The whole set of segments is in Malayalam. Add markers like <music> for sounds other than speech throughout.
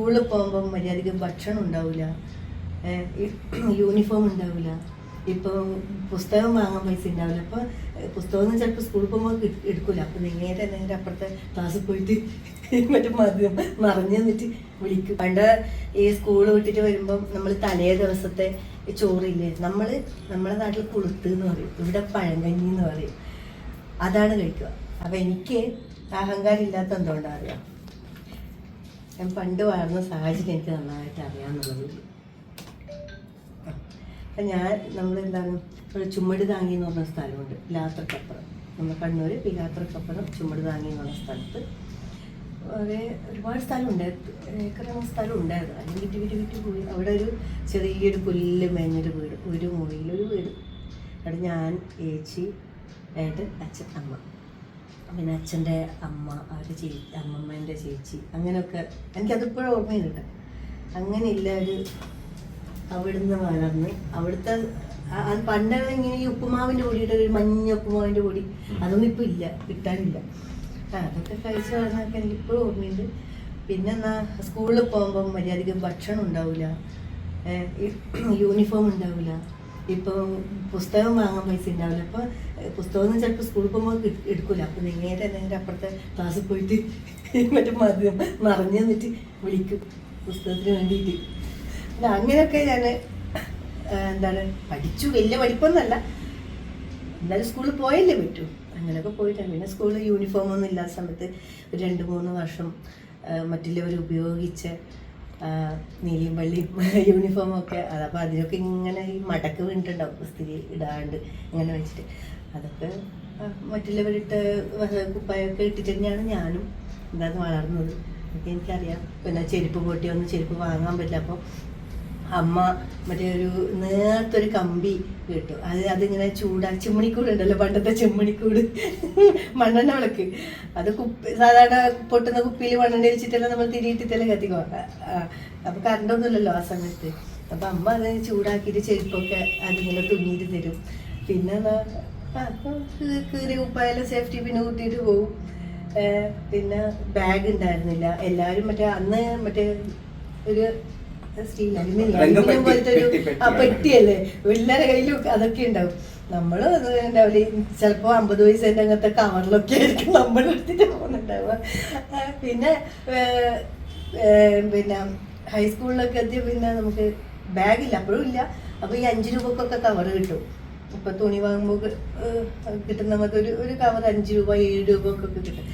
സ്കൂളിൽ പോകുമ്പോൾ മര്യാദയ്ക്ക് ഭക്ഷണം ഉണ്ടാവില്ല യൂണിഫോം ഉണ്ടാവില്ല ഇപ്പോൾ പുസ്തകം വാങ്ങാൻ പൈസ ഉണ്ടാവില്ല. അപ്പോൾ പുസ്തകം ചിലപ്പോൾ സ്കൂളിൽ പോകുമ്പോൾ എടുക്കില്ല എടുക്കൂല. അപ്പോൾ നേരെ നേരെ അപ്പുറത്തെ ക്ലാസ്സിൽ പോയിട്ട് <laughs> മറ്റേ മദ്യം മറിഞ്ഞു നിന്നിട്ട് വിളിക്കും. പണ്ട് ഈ സ്കൂൾ വിട്ടിട്ട് വരുമ്പം നമ്മൾ തലേ ദിവസത്തെ ചോറില്ലേ? നമ്മൾ നമ്മുടെ നാട്ടിൽ കുളുത്ത് എന്ന് പറയും. ഇവിടെ പഴങ്കഞ്ഞി എന്ന് പറയും. അതാണ് കഴിക്കുക. അപ്പം എനിക്ക് അഹങ്കാരം ഇല്ലാത്ത എന്തുകൊണ്ടാണ് അറിയാം? ഞാൻ പണ്ട് വളർന്ന സാഹചര്യം എനിക്ക് നന്നായിട്ട് അറിയാമെന്നുള്ളത്. അപ്പം ഞാൻ നമ്മളെന്താണ് ഒരു ചുമട് താങ്ങി എന്ന് പറഞ്ഞ സ്ഥലമുണ്ട് പിലാത്രക്കപ്പുറം നമ്മൾ കണ്ണൂർ പിലാത്രക്കപ്പുറം ചുമട് താങ്ങി എന്ന് പറഞ്ഞ സ്ഥലത്ത്. ഒരു ഒരുപാട് സ്ഥലമുണ്ട് ഏക്കറങ്ങ് സ്ഥലം ഉണ്ടായിരുന്നു അതിന് വിറ്റ് വിറ്റ് വിറ്റ് പോയി. അവിടെ ഒരു ചെറിയൊരു പുല്ല് മേഞ്ഞൊരു വീട് ഒരു മുറിയിലൊരു വീട്. അവിടെ ഞാൻ ഏച്ചി ഏട്ടൻ അച്ഛൻ അമ്മ. പിന്നെ അച്ഛന്റെ അമ്മ അവരുടെ ചേച്ചി അമ്മമ്മേന്റെ ചേച്ചി അങ്ങനെയൊക്കെ എനിക്കതിപ്പോഴും ഓർമ്മയുണ്ട് അങ്ങനെയില്ല ഒരു അവിടുന്ന് വളർന്ന് അവിടുത്തെ അത് പണ്ട് ഇങ്ങനെ ഈ ഉപ്പുമാവിന്റെ പൊടിയുടെ ഒരു മഞ്ഞ ഉപ്പുമാവിന്റെ പൊടി അതൊന്നും ഇപ്പോൾ ഇല്ല കിട്ടാനില്ല. അതൊക്കെ കഴിച്ച് വളർന്നൊക്കെ എനിക്ക് ഇപ്പോഴും ഓർമ്മയുണ്ട്. പിന്നെ എന്നാ സ്കൂളിൽ പോകുമ്പം മര്യാദയ്ക്ക് ഭക്ഷണം ഉണ്ടാവില്ല യൂണിഫോം ഉണ്ടാവില്ല ഇപ്പോൾ പുസ്തകം വാങ്ങാൻ പൈസ ഉണ്ടാവില്ല അപ്പോൾ പുസ്തകം ചിലപ്പോൾ സ്കൂളിൽ പോകുമ്പോൾ എടുക്കില്ല എടുക്കൂല. അപ്പോൾ നേരെ നേരെ അപ്പുറത്തെ ക്ലാസ്സിൽ പോയിട്ട് <laughs> മറ്റേ മദ്യം മറിഞ്ഞ് വന്നിട്ട് വിളിക്കും പുസ്തകത്തിന് വേണ്ടിയിട്ട് അങ്ങനെയൊക്കെ ഞാൻ എന്താണ് പഠിച്ചു. വലിയ പഠിപ്പൊന്നുമല്ല എന്നാലും സ്കൂളിൽ പോയല്ലേ പറ്റൂ. അങ്ങനെയൊക്കെ പോയിട്ടാണ് പിന്നെ സ്കൂളിൽ യൂണിഫോമൊന്നും ഇല്ലാത്ത സമയത്ത് ഒരു രണ്ട് മൂന്ന് വർഷം മറ്റുള്ളവർ ഉപയോഗിച്ച നീലിയും വെള്ളിയും യൂണിഫോമൊക്കെ <laughs> അതപ്പോൾ അതിനൊക്കെ ഇങ്ങനെ ഈ മടക്ക് വീണിട്ടുണ്ടാവും. സ്ഥിതി ഇടാണ്ട് ഇങ്ങനെ വെച്ചിട്ട്. അതൊക്കെ മറ്റുള്ളവരിട്ട് കുപ്പായൊക്കെ ഇട്ടിട്ട് തന്നെയാണ് ഞാനും എന്താന്ന് വളർന്നത്. അതൊക്കെ എനിക്കറിയാം. പിന്നെ ചെരുപ്പ് പൊട്ടിയൊന്നും ചെരുപ്പ് വാങ്ങാൻ പറ്റില്ല. അപ്പോൾ അമ്മ മറ്റേ ഒരു നേർത്തൊരു കമ്പി കിട്ടും അത് അതിങ്ങനെ ചൂടാ ഉണ്ടല്ലോ പണ്ടത്തെ ചെമ്മണിക്കൂട്. <laughs> മണ്ണെണ്ണ വിളക്ക്. അത് കുപ്പി സാധാരണ പൊട്ടുന്ന കുപ്പിയിൽ മണ്ണെണ്ണ ഒഴിച്ചിട്ടല്ല നമ്മൾ തിരിയിട്ടിട്ടല്ലേ കത്തിക്കോ. അപ്പൊ കറണ്ടൊന്നുമില്ലല്ലോ ആ സമയത്ത്. അപ്പൊ അമ്മ അത് ചൂടാക്കിയിട്ട് ചെരുപ്പൊക്കെ അതിങ്ങനെ തുന്നിയിട്ട് തരും. പിന്നെ കീറി ഉപ്പായാലും സേഫ്റ്റി പിന്നെ കൂട്ടിയിട്ട് പോകും പിന്നെ ബാഗ് ഉണ്ടായിരുന്നില്ല. എല്ലാവരും മറ്റേ അന്ന് മറ്റേ ഒരു സ്റ്റീൽ അലുമിനിയം പോലത്തെ ഒരു പെട്ടിയല്ലേ? എല്ലാവരുടെ കയ്യിലും അതൊക്കെ ഉണ്ടാവും. നമ്മൾ അത് ഉണ്ടാവില്ല ചിലപ്പോൾ അമ്പത് പൈസേന്റെ അങ്ങനത്തെ കവറിലൊക്കെ ആയിരിക്കും നമ്മൾ എടുത്തിട്ട് പോകുന്നുണ്ടാവുക. പിന്നെ പിന്നെ ഹൈസ്കൂളിലൊക്കെ എത്തിയ പിന്നെ നമുക്ക് ബാഗില്ല അപ്പോഴും ഇല്ല. അപ്പോൾ ഈ അഞ്ച് രൂപക്കൊക്കെ കവർ കിട്ടും. ഇപ്പൊ തുണി വാങ്ങുമ്പോൾ കിട്ടുന്ന നമുക്ക് ഒരു ഒരു കവർ അഞ്ച് രൂപ ഏഴ് രൂപ ഒക്കെ കിട്ടും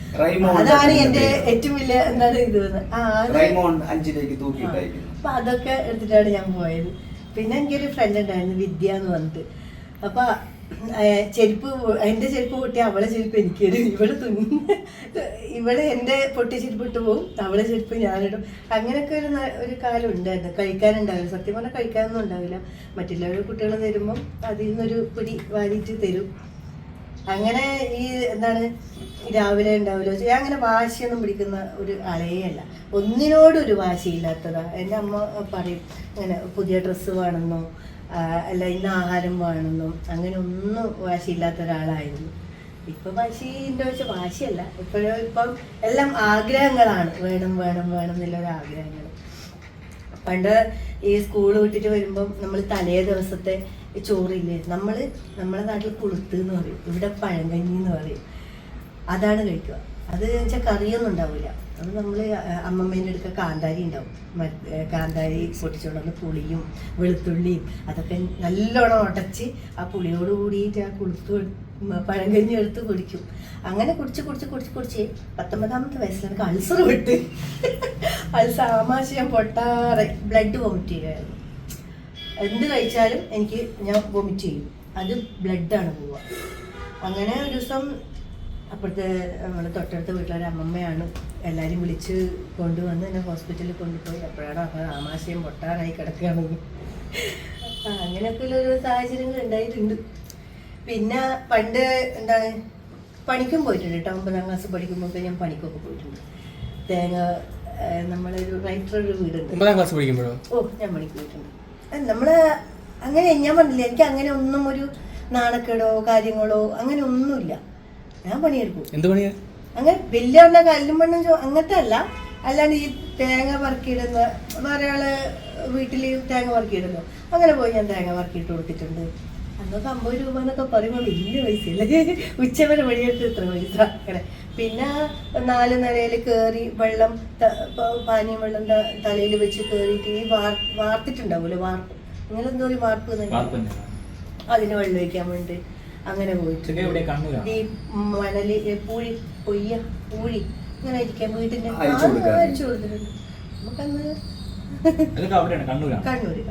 അതാണ് എന്റെ ഏറ്റവും വലിയ എന്താണ് ഇത് ആ അത് അപ്പൊ അതൊക്കെ എടുത്തിട്ടാണ് ഞാൻ പോയത്. പിന്നെ എനിക്കൊരു ഫ്രണ്ട് ഉണ്ടായിരുന്നു വിദ്യ എന്ന് പറഞ്ഞിട്ട്. അപ്പൊ ചെരുപ്പ് എന്റെ ചെരുപ്പ് പൊട്ടി അവളെ ചെരുപ്പ് എനിക്ക് ഇവൾ തുന്നി ഇവൾ എന്റെ പൊട്ടി ചെരുപ്പ് ഇട്ട് പോകും അവളെ ചെരുപ്പ് ഞാനിടും. അങ്ങനെയൊക്കെ ഒരു ഒരു കാലം ഉണ്ടായിരുന്നു. കഴിക്കാനുണ്ടാവില്ല സത്യം പറഞ്ഞാൽ കഴിക്കാനൊന്നും ഉണ്ടാവില്ല. മറ്റുള്ളവർ കുട്ടികൾ തരുമ്പം അതിൽ നിന്നൊരു പിടി വാരിയിട്ട് തരും. അങ്ങനെ ഈ എന്താണ് രാവിലെ ഉണ്ടാവില്ല ഞാൻ അങ്ങനെ വാശിയൊന്നും പിടിക്കുന്ന ഒരു ആളേയല്ല. ഒന്നിനോടും ഒരു വാശിയില്ലാത്തതാ. എന്റെ അമ്മ പറയും ഇങ്ങനെ പുതിയ ഡ്രസ്സ് വേണമെന്നോ അല്ല ഇന്ന് ആഹാരം വേണമെന്നോ അങ്ങനെ ഒന്നും വാശിയില്ലാത്ത ഒരാളായിരുന്നു. ഇപ്പൊ വാശിന്റെ വെച്ചാൽ വാശിയല്ല. ഇപ്പോഴും ഇപ്പം എല്ലാം ആഗ്രഹങ്ങളാണ്. വേണം വേണം വേണം എന്നുള്ള ആഗ്രഹങ്ങൾ പണ്ട് ഈ സ്കൂൾ വിട്ടിട്ട് വരുമ്പം നമ്മൾ തലേ ദിവസത്തെ ചോറില്ലേ നമ്മൾ നമ്മളെ നാട്ടിൽ പുളുത്ത് എന്ന് പറയും ഇവിടെ പഴങ്കഞ്ഞി എന്ന് പറയും. അതാണ് കഴിക്കുക. അത് വെച്ചാൽ കറിയൊന്നും ഉണ്ടാവില്ല അത് നമ്മൾ അമ്മമ്മേന്റെ അടുക്ക കാന്താരി ഉണ്ടാവും. കാന്താരി പൊട്ടിച്ചുകൊണ്ടുവന്ന് പുളിയും വെളുത്തുള്ളിയും അതൊക്കെ നല്ലോണം ഉടച്ച് ആ പുളിയോട് കൂടിയിട്ട് ആ കുളുത്ത് പഴം കഞ്ഞി പഴങ്കഞ്ഞി എടുത്ത് കുടിക്കും. അങ്ങനെ കുടിച്ച് കുടിച്ച് കുടിച്ച് കുടിച്ച് പത്തൊമ്പതാമത്തെ വയസ്സിൽ എനിക്ക് അൾസർ വിട്ട് അൾസർ ആമാശയം പൊട്ടാറെ ബ്ലഡ് വോമിറ്റ് ചെയ്യുമായിരുന്നു എന്ത് കഴിച്ചാലും എനിക്ക് ഞാൻ വോമിറ്റ് ചെയ്യും. അത് ബ്ലഡാണ് പോവുക. അങ്ങനെ ഒരു ദിവസം അപ്പുറത്തെ നമ്മുടെ തൊട്ടടുത്ത വീട്ടിലൊരു അമ്മമ്മയാണ് എല്ലാവരും വിളിച്ച് കൊണ്ടുവന്ന് എന്നെ ഹോസ്പിറ്റലിൽ കൊണ്ടുപോയി. അപ്പോഴാണ് അപ്പോൾ ആമാശയം പൊട്ടാറായി കിടക്കുകയാണ്. അങ്ങനെയൊക്കെ ഉള്ളൊരു ഒരു സാഹചര്യങ്ങൾ ഉണ്ടായിട്ടുണ്ട്. പിന്നെ പണ്ട് എന്താണ് പണിക്കും പോയിട്ടുണ്ട് കേട്ടോ. ഒമ്പതാം ക്ലാസ് പഠിക്കുമ്പോൾ ഞാൻ പണിക്കൊക്കെ പോയിട്ടുണ്ട്. തേങ്ങ നമ്മളൊരു റൈറ്റർ ഒരു വീടുണ്ട്. ഒമ്പതാം ക്ലാസ് പഠിക്കുമ്പോഴോ? ഓ ഞാൻ പണിക്ക് പോയിട്ടുണ്ട്. നമ്മൾ അങ്ങനെ ഞാൻ പറഞ്ഞില്ല എനിക്ക് അങ്ങനെ ഒന്നും ഒരു നാണക്കേടോ കാര്യങ്ങളോ അങ്ങനെ ഒന്നുമില്ല. ഞാൻ പണിയെടുക്കും. എന്ത് പണിയാ? അങ്ങനെ വലിയ പറഞ്ഞ കല്ലും മണ്ണും അങ്ങനത്തെ അല്ല അല്ലാണ്ട് ഈ തേങ്ങ പറക്കിയിടുന്ന ഒരാൾ വീട്ടിൽ തേങ്ങ പറക്കിയിടുന്നു അങ്ങനെ പോയി ഞാൻ തേങ്ങ പറക്കിയിട്ട് കൊടുത്തിട്ടുണ്ട്. അന്നൊക്കെ അമ്പത് രൂപ എന്നൊക്കെ പറയുമ്പോൾ വലിയ പൈസയല്ലേ? ഉച്ചവരെ വഴിയെടുത്ത് ഇത്ര പൈസ. അങ്ങനെ. പിന്നെ നാല് നിലയിൽ കയറി വെള്ളം പാനീയം വെള്ളം തലയിൽ വെച്ച് കയറിയിട്ട് ഈ വാർ വാർത്തിട്ടുണ്ടാവുമല്ലോ വാർപ്പ്. നിങ്ങൾ എന്തോ ഒരു വാർപ്പ് തന്നെ. അതിന് വെള്ളം ഒഴിക്കാൻ വേണ്ടി. അങ്ങനെ പോയിട്ടുണ്ട്? ഈ മണൽ പൂഴി പൊയ്യ പൂഴി. ഇങ്ങനെ ഇരിക്കാൻ വീട്ടിന്റെ അയച്ചു കൊടുത്തിട്ടുണ്ട് നമുക്കന്ന് കണ്ണൂര് കണ്ണൂര്.